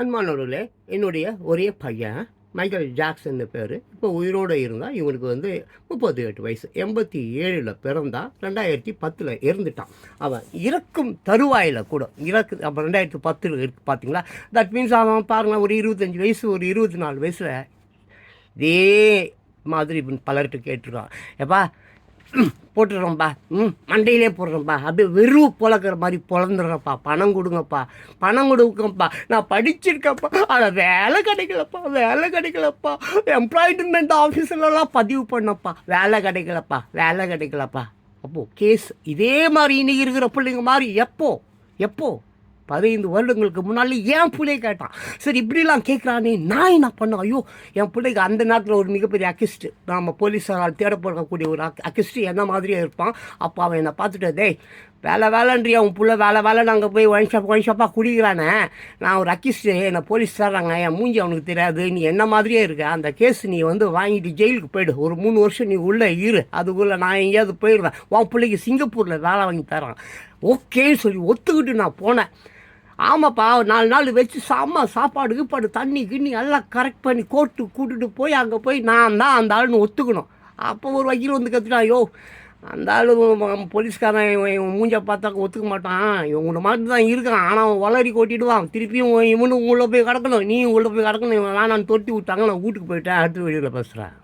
அன்பானவர்களே என்னுடைய ஒரே பையன் மைக்கேல் ஜாக்சன் பேர். இப்போ உயிரோடு இருந்தால் இவனுக்கு வந்து முப்பத்தி எட்டு வயசு. எண்பத்தி ஏழில் பிறந்தான் ரெண்டாயிரத்தி பத்தில் இறந்துட்டான். அவன் இறக்கும் தருவாயில் கூட இறக்கு அப்போ ரெண்டாயிரத்தி பத்தில் இருக்கு பார்த்தீங்களா தட் மீன்ஸ் அவன் பாருங்கள் ஒரு இருபத்தஞ்சி வயசு ஒரு இருபத்தி நாலு வயசில் இதே மாதிரி பலர்கிட்ட கேட்டுருக்கான். எப்பா போட்டுடுறோம்ப்பா ம் மண்டையிலே போடுறோம்ப்பா அப்படியே வெறும் பொழக்கிற மாதிரி பொழந்துடுறப்பா பணம் கொடுங்கப்பா. பணம் கொடுங்கப்பா. நான் படிச்சிருக்கப்பா. ஆனால் வேலை கிடைக்கலப்பா. வேலை கிடைக்கலப்பா. எம்ப்ளாய்மெண்ட் ஆஃபீஸர்லாம் பதிவு பண்ணப்பா. வேலை கிடைக்கலப்பா. வேலை கிடைக்கலப்பா. அப்போது கேஸ் இதே மாதிரி இன்னைக்கு இருக்கிற பிள்ளைங்க மாதிரி எப்போ? எப்போ? பதினைந்து வருடங்களுக்கு முன்னாலே என் பிள்ளைய கேட்டான். சரி இப்படிலாம் கேட்குறானே நான் என்ன பண்ணேன் ஐயோ என் பிள்ளைக்கு அந்த நேரத்தில் ஒரு மிகப்பெரிய அக்கிஸ்ட்டு நம்ம போலீஸாரால் தேடப்படக்கூடிய ஒரு அக் அக்கிஸ்ட்டு என்ன மாதிரியே இருப்பான்? அப்போ அவன் என்னை பார்த்துட்டு டேய் வேலை வேலைன்றியா? உன் பிள்ளை வேலை வேலை நாங்கள் போய் ஒயின் ஷாப் ஒயின் ஷாப்பாக குடிக்கிறானே. நான் ஒரு அக்கிஸ்ட்டு என்னை போலீஸ் தர்றாங்க என் மூஞ்சி அவனுக்கு தெரியாது. நீ என்ன மாதிரியே இருக்க? அந்த கேஸ் நீ வந்து வாங்கிட்டு ஜெயிலுக்கு போயிடு. ஒரு மூணு வருஷம் நீ உள்ளே இரு. அதுக்குள்ளே நான் எங்கேயாவது போயிடுவேன். உன் பிள்ளைக்கு சிங்கப்பூரில் வேலை வாங்கி தரான். ஓகேன்னு சொல்லி ஒத்துக்கிட்டு நான் போனேன். ஆமாப்பா நாலு நாள் வச்சு சாமா சாப்பாடு கீப்பாடு தண்ணி கிண்ணி எல்லாம் கரெக்ட் பண்ணி கோர்ட்டு கூட்டிகிட்டு போய் அங்கே போய் நான் தான் அந்த ஆளுன்னு ஒத்துக்கணும். அப்போ ஒரு வக்கீல் வந்து கத்துட்டான் ஐயோ அந்த ஆள் போலீஸ்காரன் இவன் மூஞ்ச பார்த்தாக்க ஒத்துக்க மாட்டான். இவங்க மாதிரி தான் இருக்கான். ஆனால் அவன் வளரி கொட்டிடுவான். திருப்பியும் இவனு உள்ளே போய் கிடக்கணும். நீ உள்ளே போய் கிடக்கணும். இவன் வேணான்னு தொட்டி விட்டாங்க. நான் வீட்டுக்கு போயிட்டேன். அடுத்த வீடியோவில் பேசுகிறேன்